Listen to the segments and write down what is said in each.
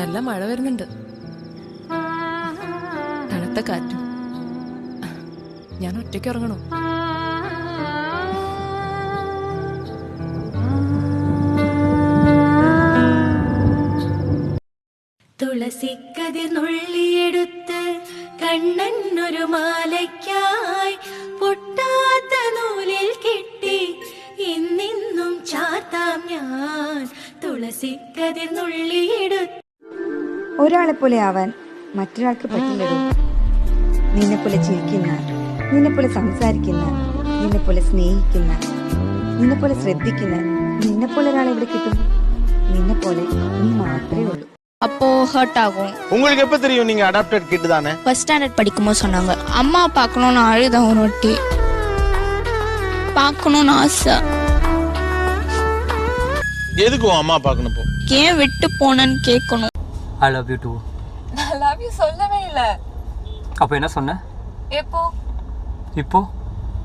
നല്ല മഴ വരുന്നുണ്ട്. തണുത്ത കാറ്റും. ഞാൻ ഒറ്റയ്ക്ക് ഇറങ്ങണു തുളസിക്കതിർ നുള്ളിയെടുത്ത് കണ്ണനൊരു മാലയ്ക്കായി പൊട്ടാത്ത നൂലിൽ കെട്ടി ഇന്നിന്നും ചാത്താം ഞാൻ. തുളസിക്കതിർ നുള്ളിയെടുത്ത് ഒരാളെ പോലെ ആവാൻ മറ്റൊരാൾക്ക് പറ്റില്ലടോ നിന്നെ പോലെ ചിരിക്കുന്ന നിന്നെ പോലെ സംസാരിക്കുന്ന നിന്നെ പോലെ സ്നേഹിക്കുന്ന നിന്നെ പോലെ ശ്രദ്ധിക്കുന്ന നിന്നെ പോലെ ഒരാളെ ഇവിടെ കിട്ടും നിന്നെ പോലെ നീ മാത്രമേ ഉള്ളൂ அப்போ ஹர்ட் ஆகும் உங்களுக்கு எப்ப தெரியும் நீங்க அடாப்டட் கிட் தானே ஃபர்ஸ்ட் ஸ்டாண்டர்ட் படிக்கும்போது சொன்னாங்க அம்மா பார்க்கணும்னு அழுதேன் ஒரு வாட்டி பார்க்கணும்னு ஆசை எதுக்கு உன் அம்மா பார்க்கணும் இப்போ ஏன் விட்டு போனேன்னு கேட்கணும் ஐ லவ் யூ டூ நான் லவ் யூ சொல்லவே இல்லை. அப்போ என்ன சொன்ன? எப்போ? இப்போ?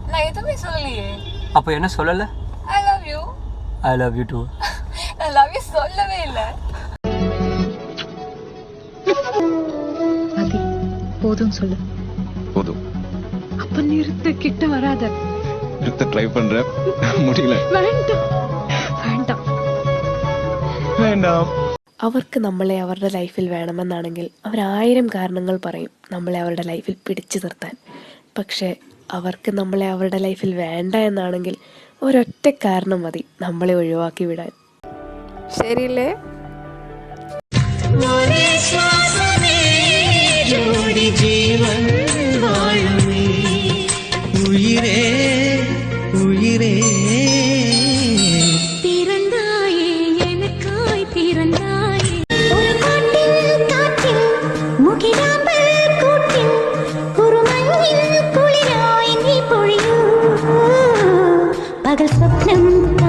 நான் எதுவுமே சொல்லலையே. அப்போ என்ன சொல்லலை? I love you I love you too நான் லவ் யூ சொல்லவே இல்லை. அது போதும் சொல்லு. போதும். அப்ப நிறுத்த கிட்ட வராத. நிறுத்த ட்ரை பண்ற. முடியல. வேண்டாம். வேண்டாம். வேண்டாம். അവർക്ക് നമ്മളെ അവരുടെ ലൈഫിൽ വേണമെന്നാണെങ്കിൽ അവരായിരം കാരണങ്ങൾ പറയും നമ്മളെ അവരുടെ ലൈഫിൽ പിടിച്ചു നിർത്താൻ. പക്ഷേ അവർക്ക് നമ്മളെ അവരുടെ ലൈഫിൽ വേണ്ട എന്നാണെങ്കിൽ ഒരൊറ്റ കാരണം മതി നമ്മളെ ഒഴിവാക്കി വിടാൻ. ശരിയല്ലേ? ജീവൻ. पागल स्वप्नम